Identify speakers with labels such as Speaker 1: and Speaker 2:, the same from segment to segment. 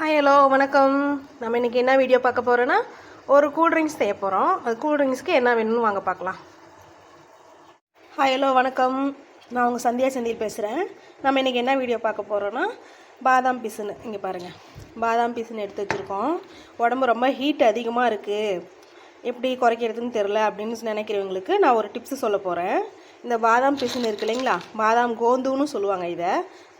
Speaker 1: Hi hello வணக்கம். நம்ம இன்றைக்கி என்ன வீடியோ பார்க்க போகிறோன்னா ஒரு கூல்ட்ரிங்க்ஸ் செய்ய போகிறோம் அது கூல்ட்ரிங்க்ஸ்க்கு என்ன வேணும்னு வாங்க பார்க்கலாம். ஹாய் ஹலோ வணக்கம். நான் உங்கள் சந்தியா செந்தில் பேசுகிறேன் நம்ம இன்றைக்கி என்ன வீடியோ பார்க்க போகிறோன்னா பாதாம் பிசுன்னு. இங்கே பாருங்கள் பாதாம் பிசுன்னு எடுத்து வச்சுருக்கோம். உடம்பு ரொம்ப ஹீட் அதிகமாக இருக்குது எப்படி குறைக்கிறதுன்னு தெரில அப்படின்னு நினைக்கிறவங்களுக்கு நான் ஒரு டிப்ஸு சொல்ல போகிறேன் இந்த பாதாம் பிசுன்னு இருக்கு இல்லைங்களா? பாதாம் கோந்துன்னு சொல்லுவாங்க இதை.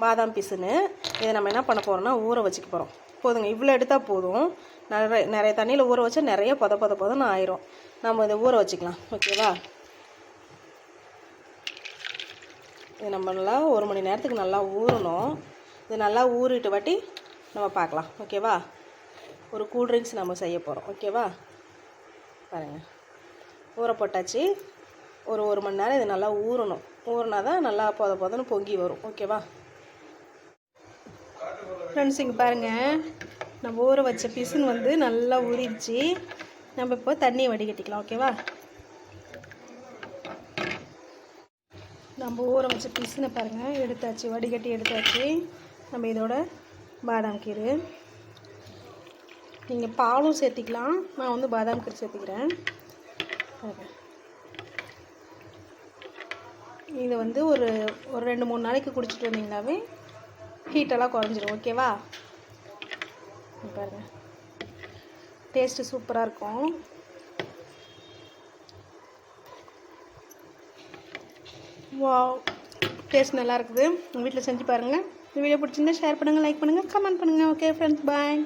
Speaker 1: பாதாம் பிசுன்னு. இதை நம்ம என்ன பண்ண போகிறோம்னா ஊற வச்சுக்க போகிறோம் போதுங்க. இவ்வளோ எடுத்தால் போதும். நிறைய நிறைய தண்ணியில் ஊற வச்சா நிறைய பொத பொத பொதன்னு ஆயிரும். நம்ம இதை ஊற வச்சுக்கலாம். ஓகேவா? இது நம்ம நல்லா ஒரு மணி நேரத்துக்கு நல்லா ஊறணும். இது நல்லா ஊறிட்டு வாட்டி நம்ம பார்க்கலாம். ஓகேவா? ஒரு கூல்ட்ரிங்க்ஸ் நம்ம செய்ய போகிறோம் ஓகேவா? பாருங்கள் ஊற போட்டாச்சு. ஒரு ஒரு மணி நேரம் இது நல்லா ஊறணும். ஊறினா தான் நல்லா பொத பொதன்னு பொங்கி வரும். ஓகேவா? ஃப்ரெண்ட்ஸ் இங்கே பாருங்கள் நம்ம ஊற வச்ச பிசுன்னு வந்து நல்லா ஊறிடுச்சு. நம்ம இப்போ தண்ணியை வடிகட்டிக்கலாம் ஓகேவா நம்ம ஊற வச்ச பிசுனை பாருங்கள் எடுத்தாச்சு வடிகட்டி எடுத்தாச்சு. நம்ம இதோட பாதாம் கீரை. நீங்கள் பாலும் சேர்த்திக்கலாம். நான் வந்து பாதாம் கீரை சேர்த்திக்கிறேன். இதை வந்து ஒரு ஒரு ரெண்டு மூணு நாளைக்கு குடிச்சிட்டு வந்தீங்கன்னாவே ஹீட்டெல்லாம் குறைஞ்சிரும் ஓகேவா பாருங்கள் பாருங்க. டேஸ்ட்டு சூப்பராக இருக்கும். வா டேஸ்ட் நல்லா இருக்குது. உங்கள் வீட்டில் செஞ்சு பாருங்கள் இந்த வீடியோ பிடிச்சிருந்தா ஷேர் பண்ணுங்கள் லைக் பண்ணுங்கள் கமெண்ட் பண்ணுங்கள் ஓகே ஃப்ரெண்ட்ஸ் பாய்